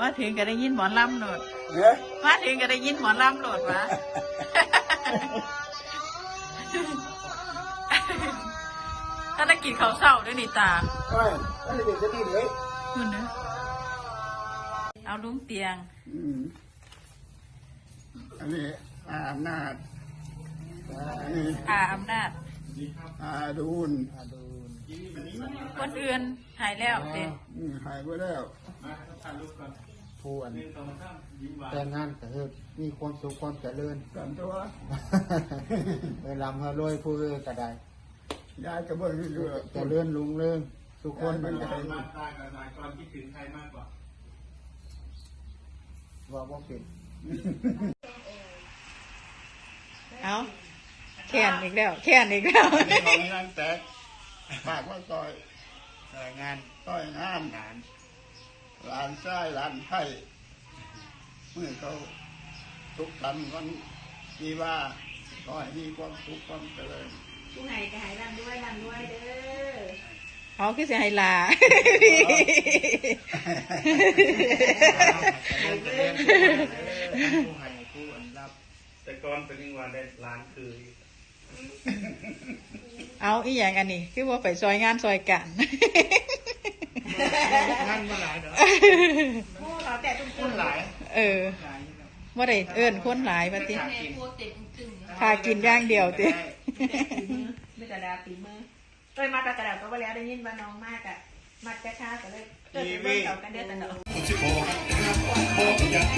มาถึงก็ได้ยินหมอลำโหลดเนี่ยมาถึงก็ได้ยินหมอลำโหลดวะถ้าได้กินข้าวเศร้าด้วยนี่ตาใช่ไม่ได้เด็กจะที่ไหนคุณนะเอาลุงเตียงอืมอันนี้อาอำนาจอันนี้อาอำนาจอาดูนคนอื่นหายแล้วเต็มอืมหายไปแล้ว ผู้อันแต่งงานก็คือมีความสุขความเจริญกันตัวเวลาเขารวยผู้อื่นก็ได้ยายก็เบิ่งอยู่เจริญลุงเรื่องทุกคนมันก็มาตายกับนายความคิดถึงใครมากกว่าว่าว่าเป็นเอาแค้นอีกแล้วแค้นอีกแล้วนี่ของงานแตกฝากว่าต่อยรายงานต่อยงานห ลานชายหลานไผ่เมื่อเขาทุกข์กันวันที่ว่าก็ให้มีความสุขความเจริญผู้ให้ก็ให้ร่ำด้วยร่ำด้วยเด้อเอาคือเสียให้ลาเจริญเจริญผู้ให้ผู้อันรับแต่ก่อนเป็นยังวันได้ล้านคือเอาอีอย่างอันนี้ คือว่าไปซอยงานซอยกัน งานมาหลายเด้อโอ้เราแต่ตุ้มคนหลายเออหลายอยู่แล้วว่าได้เอิ้นคนหลายปฏิแม่พวกเต็มตึงพากินอย่างเดียวติไม่กระดาษปีมือต้ยมาตะกระดาษก็ว่าแล้วได้ยินว่าน้องมากอะมัดจะฆ่าก็เลยเกิดเป็นเรื่องเก่ากันเด้อแต่เนาะอ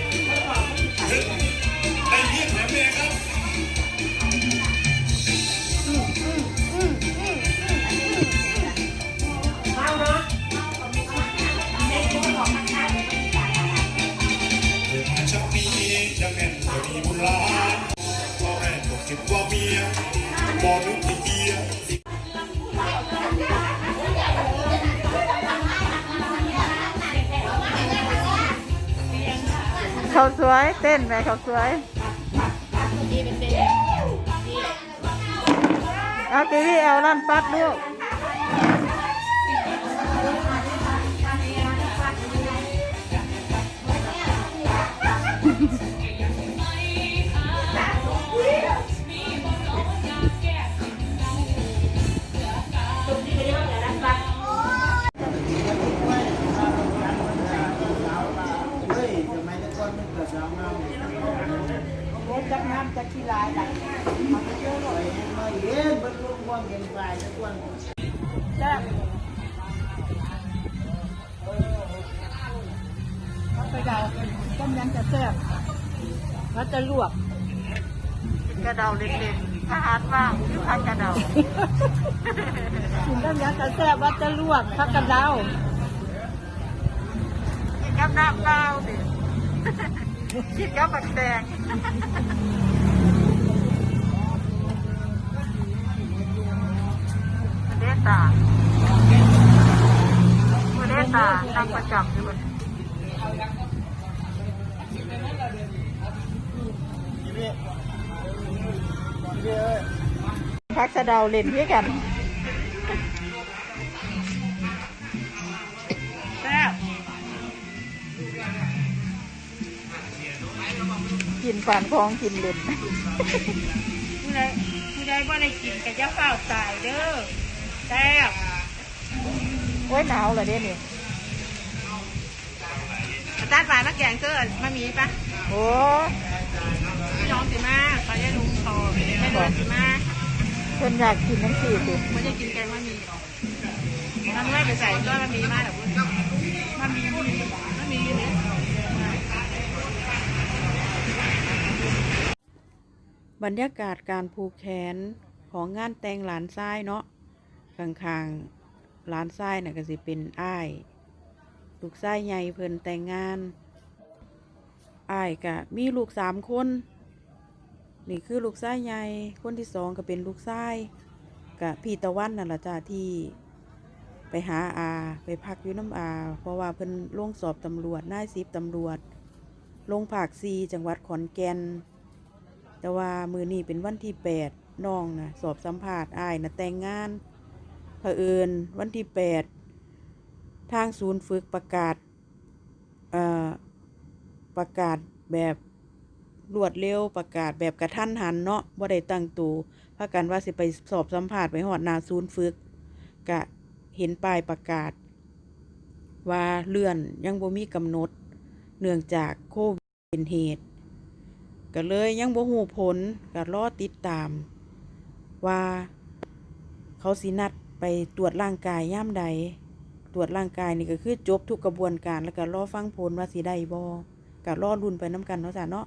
เขาสวยเต้นไหมเขาสวยเอากีวีเอลลั่นปัดลูก น้ำจักขี้ลายหลังมันก็เยอะหน่อยมาเย็นมันรวมความเย็นไปแต่ก่อนจ้าไปเดาต้มยำจะแซ่บแล้วจะลวกกระเดาเล็กๆทหารว่างยุคันกระเดากินต้มยำจะแซ่บว่าจะลวกพักกันเดากินกับน้ำเปล่าสิกินกับบักแดง ตาคุณเดตานั่งประจำอยู่บนพักสะเดาเล่นด้วยกันแซ่บกินฝันของกินเล่นผู้ใดผู้ใดบ่ได้กินก็จะเฝ้าตายเด้อ แซ่บโอ้ยหนาวเหรอเด้นี่ตาดฝ่ายมะแกงเกินมามีปะโอ้พี่น้องสิมาเขาจะลุงทอไม่โดนสิมาโพิ่นอยากกินน้ำสีสิไม่ได้กินแกงมะหมี่มันไม่ไปใส่ก็มะหมี่มาหรอกมะหมี่มะหมี่มะหมี่เนี่ยบรรยากาศการผูกแขนของงานแต่งหลานทรายเนาะ ข้างๆหลานทรายน่ะก็สิเป็นอ้ายลูกทรายใหญ่เพิ่นแต่งงานอ้ายก็มีลูกสามคน นี่คือลูกทรายใหญ่คนที่สองก็เป็นลูกทรายกับพี่ตะวันนั่นแหละจ้าที่ไปหาอา ไปพักอยู่น้ำอา เพราะว่าเพิ่นลงสอบตำรวจนายสิบตำรวจ ลงภาคซีจังหวัดขอนแก่น แต่ว่ามือนี้เป็นวันที่แปดน้องนะสอบสัมภาษณ์อ้ายนะแต่งงาน เผอิญวันที่แปดทางศูนย์ฝึกประกาศประกาศแบบรวดเร็วประกาศแบบกระทันหันเนาะบ่ได้ตั้งตัวพากันว่าสิไปสอบสัมภาษณ์ไปหอดนาศูนย์ฝึกกะเห็นป้ายประกาศ ว่าเลื่อนยังบ่มีกำหนด เนื่องจากโควิดเป็นเหตุก็เลยยังบ่หูผลก็รอติดตาม ว่าเขาสินัด ไปตรวจร่างกายย่ามใด ตรวจร่างกายนี่ก็คือจบทุกกระบวนการแล้วก็รอฟังผลว่าสิได้บ่ก็รอรุ่นไปน้ำกันเนาะจ้ะเนาะ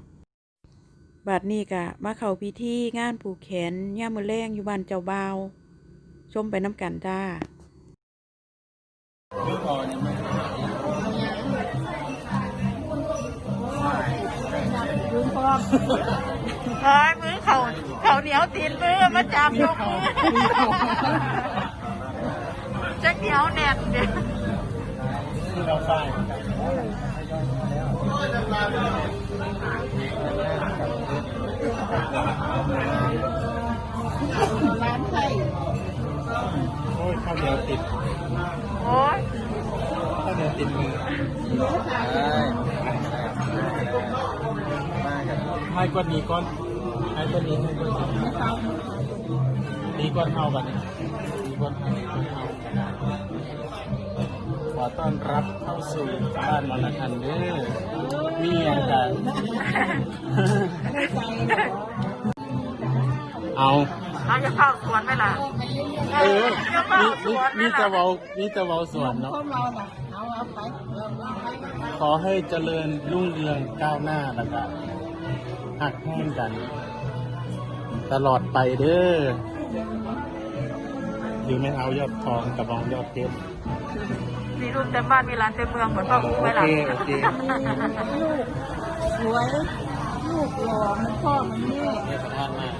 บัดนี้ก็มาเข้าพิธีงานผูกแขนย่ามมือแรงอยู่บ้านเจ้าบ่าวชมไปน้ำกันจ้าเฮ้ยมือเขาเขาเหนียวตีนมือมาจับยกมือ จะเหนียวแน่นเดียเราใส่โอ้ยข้าวเหนียวติด โอ้ยข้าวเหนียวติดมือให้ก้อนนี้ก้อนให้ก้อนนี้ให้ก้อนนี้ดีก้อนเท่ากัน นี่ดีก้อนเท่าขอต้อนรับเข้าสู่บ้านวันละคันเด้อมีอาจารย์เอาเราจะเข้าสวนไหมล่ะเออจะเข้านี่สนี่วนไหมนี่จะล่ะเว้านี่จะเว้าสวนเนาะขอให้เจริญรุ่งเรืองก้าวหน้าแล้วก็หักแห้งกัน ตลอดไปเด้อ หรือไม่เอายอดทองกระบองยอดเพชรมีรูปเต็มบ้านมีร้านเต็มเมืองเหมือนพ่ออุ้งไหมล่ะโอเคโอเคสวยลูกหล่อมันพ่อมันแม่เทศทานมาก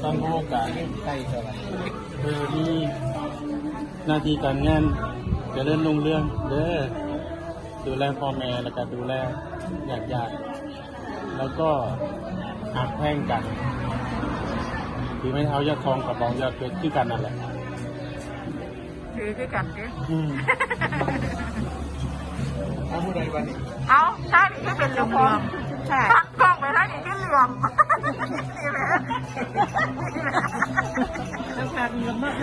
สัมโภกันใกล้เท่าไหร่เออมีหน้าที่การงานเจะเริ่มลงเรื่องเด้อดูแลพ่อแม่แล้วก็ดูแลญาติญาติๆแล้วก็หักแพ่งกัน คือไม่เอายอดทองกับบองยอดเพชรที่กันนั่นแหละถือคือกันดิอืมเอาผู้ใดวันนี้เอาใช่นี่ก็เป็นเหลืองทองใช่กล้องไปแล้วนี่ก็เหลืองนี่แหละราคาเงินมาก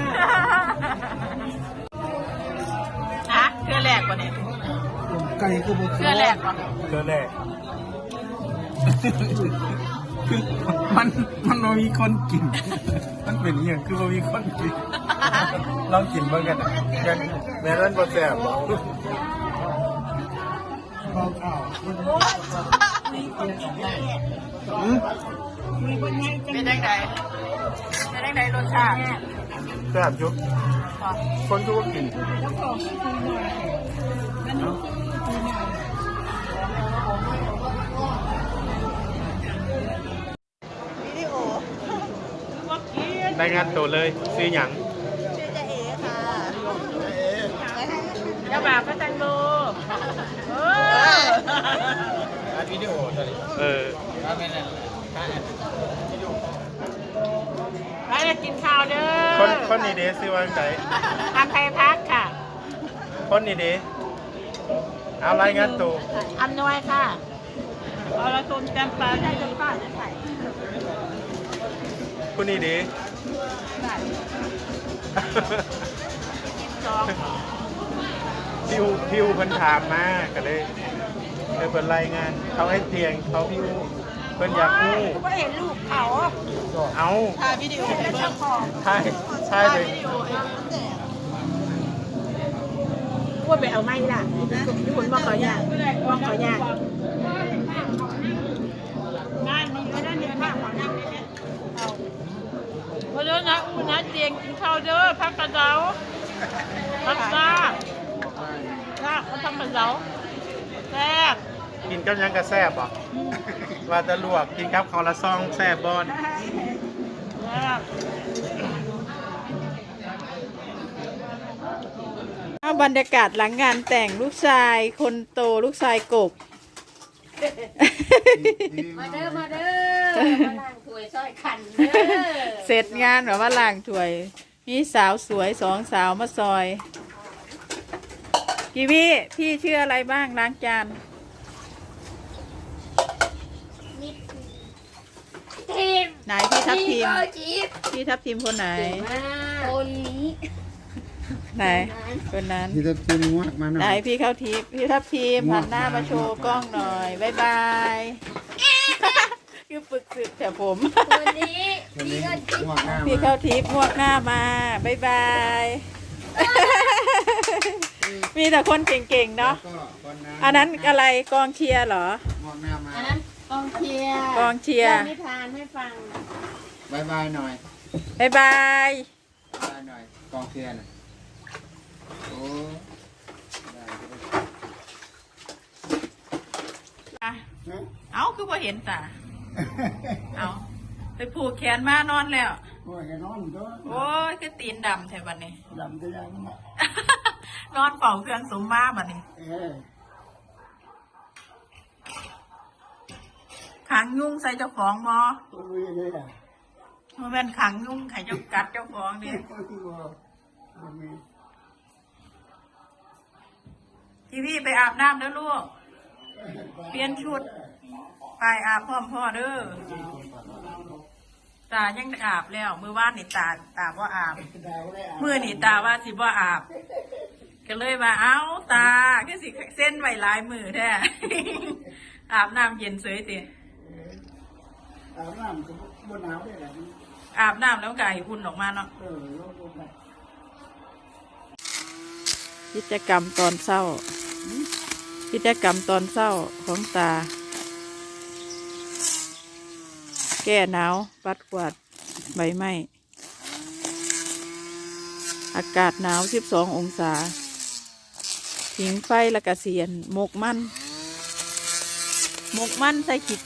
ฮะเครือแรกกว่านี้ไก่ก็บุเครือแรกกว่าเจอแรก คือมันมันบ่มีคนกิน มันเป็นอหย่างคือบ่มีคนกินลองกินเบิ่งกันยังแม่นั้นบ่แซ่บบ่อืมเป็นยังไงเป็นยังไงรสชาติแซ่บจุคนทุกคนกิน ได้งานตัวเลยซื้อหยังเจ้าบ่าวพระจันโบเออเออร้านจะกินข้าวเด้อคนคนนี้เด้ซื้อวางไหนทำไทยพักค่ะ คนนี้เด้เอารายงานตัวอำนวยค่ะเอาละตุนแกมปลาได้จนป้าจะใส่คนนี้เด้สอง พิวพิวเพิ่นถามมาก็เลยเลยเปิดรายงาน เขาให้เตียงเขาพิวเพิ่นอยากรู้ก็เห็นลูกเขาเอาถ่ายวิดีโอให้เบิ่งของใช่ใช่เลยว่าไปเอาไม้ล่ะญี่ปุ่นบอกขอยากบอกขอยาก งานนี้ไม่ได้เรียนมากกว่านั้นเอาเด้อนะ อู้นะเตียงกินข้าวเด้อพักกระเจ้าพักซ่าลากเขาทำกระเจ้าแซ่บกินกับหยังกระแซบอะว่าจะลวกกินกับข้าวละซองแซบบอนแซ่บเอาบรรยากาศหลังงานแต่งลูกชายคนโตลูกชายกบ มาเด้อมาเด้อมาล้างถ้วยซอยขันเด้อเสร็จงานแบบว่าล่างถ้วย มีสาวสวยสองสาวมาซอย กีวีพี่ชื่ออะไรบ้างล้างจานทีมไหนพี่ทับทีมจีบพี่ทับทีมคนไหนคนนี้ ไหนคนนั้นที่จะกินงวดมาหน่ไหนอยพี่เข้าทีมพี่ทับทีมหันหน้ามาโชว์กล้องหน่อยบายบายคือฝึกสึกแต่ผมคนนี้นี่ก็จีบงวดหน้าพี่เข้าทิพย์งวกหน้ามาบายบายมีแต่คนเก่งๆเนาะก็คนนั้นอันนั้นอะไรกองเชียร์เหรอ งวดหน้ามาอันนั้นกองเชียร์กองเชียร์นิทานให้ฟัง บายบายหน่อย บายบายบายหน่ อยกองเชียร์น่ะโอ้ได้อะเอาคือพอเห็นตาเอาไปผูกแขนมานอนแล้วโอ้ยนอนตัวโอ้ยคือตีนดำใช่บัดนี้ดำก็ยังมานอนเป่าเครื่องสมมาบัดนี้เออขังยุ่งใส่เจ้าของมอตัววีเลยอะมันเป็นขังยุ่งไข่เจ้ากัดเจ้าของดิตัว ที่ว่าตัวมีทีพี่ไปอาบน้ำเด้อลูก เปลี่ยนชุด ไปอาบพร้อมพ่อเด้อ ตายังอาบแล้ว มือว่านนี่ตาตาว่าอาบดาวได้อะมือนี่ตาว่าสิบ่อาบ ก็เลยว่าเอ้าตาก็สิเส้นไว้หลายมือแท้อาบน้ำเย็นสวยติอาบน้ำก็บนหนาวได้แหละอาบน้ำแล้วก็ให้อุ่นออกมาเนาะ เออลงลงไป กิจกรรมตอนเศร้า กิจกรรมตอนเศร้าของตา แก้หนาว ปัดกวาดใบไม้อากาศหนาว 12 องศาผิงไฟและกะเสียนหมกมันหมกมันใส่ขีด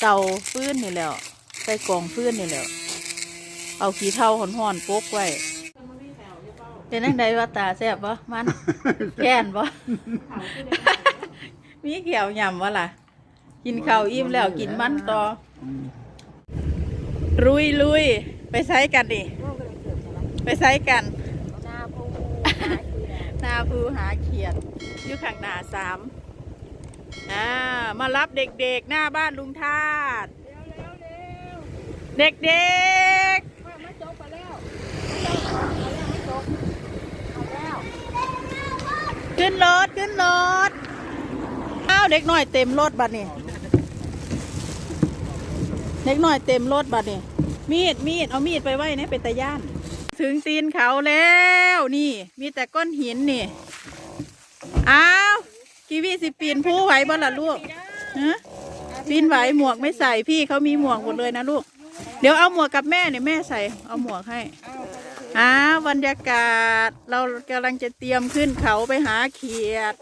เตาฟื้นนี่แล้ว ใส่กล่องฟื้นนี่แล้ว เอาขี้เท่าห่อนๆโปกไว้ เป็นนังใดว่าตาแซ่บบ่มัน แก่นบ่ มีเขียวยำวะล่ะ กินข้าวอิ่มแล้วกินมันต่ออลุยลุยไปใช้กันดิ ไปใช้กันหน้าผู้หน้าภูหาเขียดอยู่ข้างหน้าสามอ่ามารับเด็กๆ หน้าบ้านลุงทาด เด็กๆ ขึ้นรถขึ้นรถอ้าวเด็กหน่อยเต็มรถบัดนี่เด็กหน่อยเต็มรถบัดนี่มีดมีดเอามีดไปไว้เนี่ยเป็นตะย่าน ถึงตีนเขาแล้วนี่ มีแต่ก้อนหินนี่อ้าวกีวีสิปีนผู้ไหวบ่ล่ะลูกฮะปีนไหวหมวกไม่ใส่พี่เขามีหมวกหมดเลยนะลูก เดี๋ยวเอาหมวกกับแม่เนี่ยแม่ใส่เอาหมวกให้ อ้าวบรรยากาศเรากำลังจะเตรียมขึ้นเขาไปหาเขียด